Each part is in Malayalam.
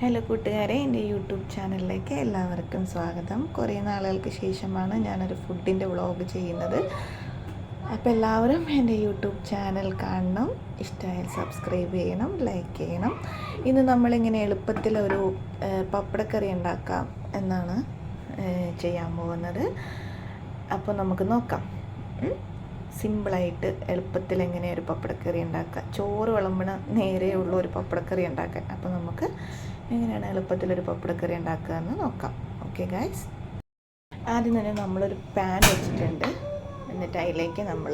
ഹലോ കൂട്ടുകാരെ എന്റെ യൂട്യൂബ് ചാനലിലേക്ക് എല്ലാവർക്കും സ്വാഗതം. കുറേ നാളുകൾക്ക് ശേഷമാണ് ഞാനൊരു ഫുഡിന്റെ വ്ളോഗ് ചെയ്യുന്നത്. അപ്പോൾ എല്ലാവരും എന്റെ യൂട്യൂബ് ചാനൽ കാണണം ഇഷ്ടമായാൽ സബ്സ്ക്രൈബ് ചെയ്യണം ലൈക്ക് ചെയ്യണം. ഇന്ന് നമ്മളിങ്ങനെ എളുപ്പത്തിൽ ഒരു പപ്പടക്കറി ഉണ്ടാക്കാം എന്നാണ് ചെയ്യാൻ പോകുന്നത്. അപ്പോൾ നമുക്ക് നോക്കാം? സിമ്പിളായിട്ട് എളുപ്പത്തിൽ എങ്ങനെ ഒരു പപ്പടക്കറി ഉണ്ടാക്കാം. ചോറ് വിളമ്പണ നേരെയുള്ള ഒരു പപ്പടക്കറി ഉണ്ടാക്കാൻ അപ്പോൾ നമുക്ക് എങ്ങനെയാണ് എളുപ്പത്തിൽ ഒരു പപ്പടക്കറി ഉണ്ടാക്കുക എന്ന് നോക്കാം. ഓക്കെ ഗായ്സ് ആദ്യം തന്നെ നമ്മളൊരു പാൻ വെച്ചിട്ടുണ്ട്. എന്നിട്ട് അതിലേക്ക് നമ്മൾ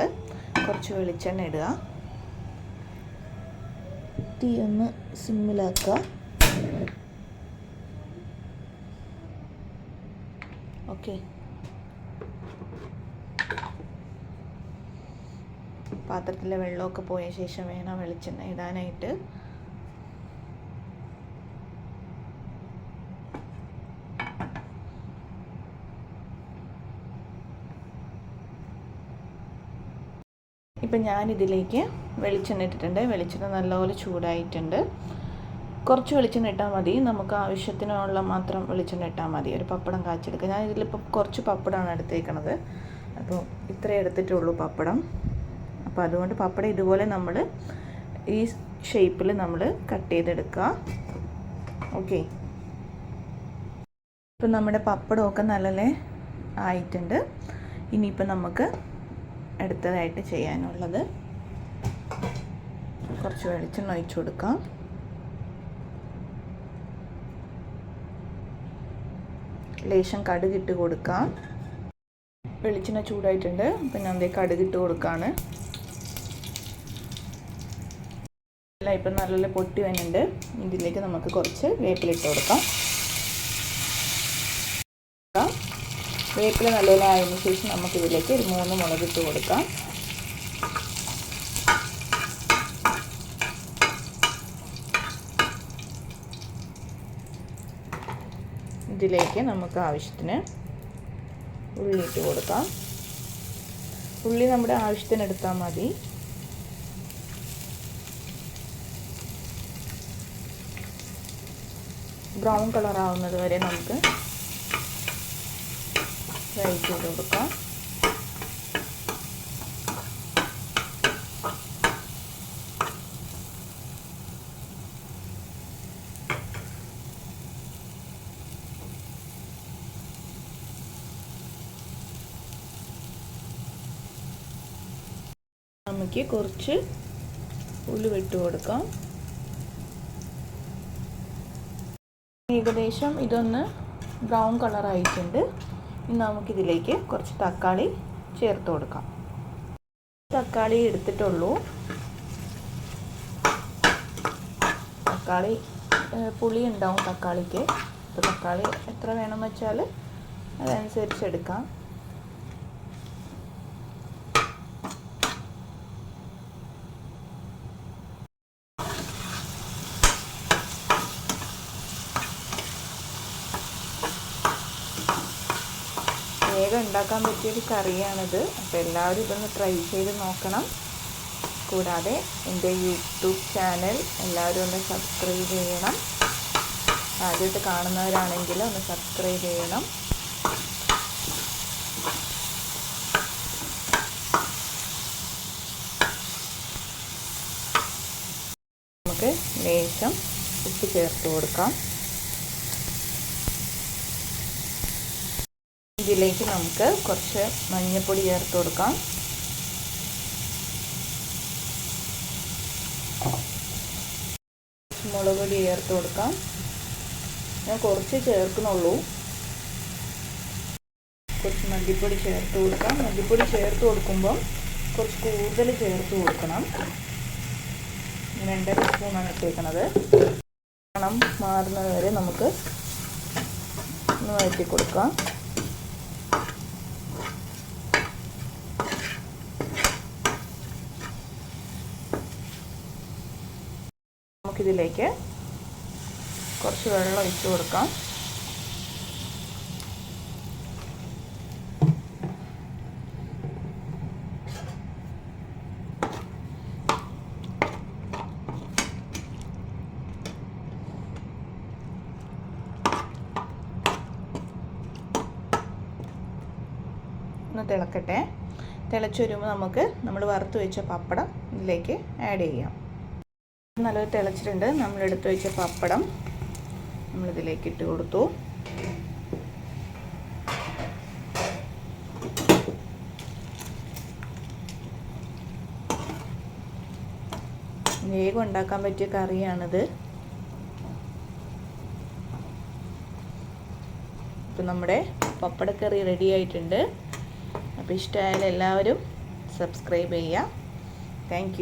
കുറച്ച് വെളിച്ചെണ്ണ ഇടുക. തീ ഒന്ന് സിമ്മിലാക്കുക. ഓക്കെ പാത്രത്തിലെ വെള്ളമൊക്കെ പോയ ശേഷം വേണം വെളിച്ചെണ്ണ ഇടാനായിട്ട്. ഇപ്പം ഞാനിതിലേക്ക് വെളിച്ചെണ്ണ ഇട്ടിട്ടുണ്ട്. വെളിച്ചെണ്ണ നല്ലപോലെ ചൂടായിട്ടുണ്ട്. കുറച്ച് വെളിച്ചെണ്ണ ഇട്ടാൽ മതി. നമുക്ക് ആവശ്യത്തിനുള്ള മാത്രം വെളിച്ചെണ്ണ ഇട്ടാൽ മതി. ഒരു പപ്പടം കാച്ചെടുക്കുക ഞാൻ ഇതിലിപ്പോൾ കുറച്ച് പപ്പടമാണ് എടുത്തേക്കണത്. അപ്പോൾ ഇത്രയേ എടുത്തിട്ടുള്ളൂ പപ്പടം. അപ്പോൾ അതുകൊണ്ട് പപ്പടം ഇതുപോലെ നമ്മൾ ഈ ഷേപ്പിൽ നമ്മൾ കട്ട് ചെയ്തെടുക്കുക. ഓക്കെ. ഇപ്പം നമ്മുടെ പപ്പടമൊക്കെ നല്ലതേ ആയിട്ടുണ്ട്. ഇനിയിപ്പോൾ നമുക്ക് അടുത്തതായിട്ട് ചെയ്യാനുള്ളത് കുറച്ച് വെളിച്ചെണ്ണ ഒഴിച്ചു കൊടുക്കാം. ലേശം കടുകിട്ട് കൊടുക്കാം. വെളിച്ചെണ്ണ ചൂടായിട്ടുണ്ട്. അപ്പം ഞാൻ ദേ കടുകിട്ട് കൊടുക്കാണ്. ഇപ്പം നല്ല പൊട്ടി വരുന്നുണ്ട് ഇതിലേക്ക് നമുക്ക് കുറച്ച് വേപ്പിലിട്ട് കൊടുക്കാം. വേപ്പില നല്ലപോലെ ആയതിനു ശേഷം നമുക്കിതിലേക്ക് ഒരു മൂന്ന് മുളകിട്ട് കൊടുക്കാം. ഇതിലേക്ക് നമുക്ക് ആവശ്യത്തിന് ഉള്ളി ഇട്ട് കൊടുക്കാം. ഉള്ളി നമ്മുടെ ആവശ്യത്തിന് എടുത്താൽ മതി. ബ്രൗൺ കളർ ആവുന്നത് വരെ നമുക്ക് ഫ്രൈ ചെയ്ത് കൊടുക്കാം നമുക്ക് കുറച്ച് ഉള്ളി ഇട്ട് കൊടുക്കാം. ഏകദേശം ഇതൊന്ന് ബ്രൗൺ ഇനി നമുക്കിതിലേക്ക് കുറച്ച് തക്കാളി ചേർത്ത് കൊടുക്കാം. തക്കാളി എടുത്തിട്ടുള്ളൂ. തക്കാളി പുളി ഉണ്ടാവും തക്കാളിക്ക്. അപ്പോൾ തക്കാളി എത്ര വേണമെന്ന് വെച്ചാൽ അതനുസരിച്ച് എടുക്കാം. വേഗം ഉണ്ടാക്കാൻ പറ്റിയൊരു കറിയാണിത്. അപ്പോൾ എല്ലാവരും ഇതൊന്ന് ട്രൈ ചെയ്ത് നോക്കണം. കൂടാതെ എന്റെ യൂട്യൂബ് ചാനൽ എല്ലാവരും ഒന്ന് സബ്സ്ക്രൈബ് ചെയ്യണം. ആദ്യമായിട്ട് കാണുന്നവരാണെങ്കിൽ ഒന്ന് സബ്സ്ക്രൈബ് ചെയ്യണം. നമുക്ക് ലേശം ഉപ്പ് ചേർത്ത് കൊടുക്കാം. ഇതിലേക്ക് നമുക്ക് കുറച്ച് മഞ്ഞൾപ്പൊടി ചേർത്ത് കൊടുക്കാം. മുളക് പൊടി ചേർത്ത് കൊടുക്കാം. ഞാൻ കുറച്ച് ചേർക്കുന്നുള്ളൂ. കുറച്ച് മല്ലിപ്പൊടി ചേർത്ത് കൊടുക്കാം. മല്ലിപ്പൊടി ചേർത്ത് കൊടുക്കുമ്പം കുറച്ച് കൂടുതൽ ചേർത്ത് കൊടുക്കണം. രണ്ടര സ്പൂണാണ് ഇട്ടേക്കണത്. മണം മാറുന്നത് വരെ നമുക്ക് ഒന്ന് വഴറ്റി കൊടുക്കാം. നമുക്കിതിലേക്ക് കുറച്ച് വെള്ളം ഇട്ട് കൊടുക്കാം. ഒന്ന് തിളക്കട്ടെ. തിളച്ചൊരുമ്പോൾ നമുക്ക് നമ്മൾ വറുത്ത് വെച്ച പപ്പടം ഇതിലേക്ക് ആഡ് ചെയ്യാം. നല്ലത് തിളച്ചിട്ടുണ്ട്. നമ്മൾ എടുത്തു വെച്ച പപ്പടം നമ്മളിതിലേക്ക് ഇട്ട് കൊടുത്തു. വേഗം ഉണ്ടാക്കാൻ പറ്റിയ കറിയാണിത്. ഇപ്പം നമ്മുടെ പപ്പടക്കറി റെഡി ആയിട്ടുണ്ട്. അപ്പോൾ ഇഷ്ടമായാലും എല്ലാവരും സബ്സ്ക്രൈബ് ചെയ്യുക. താങ്ക്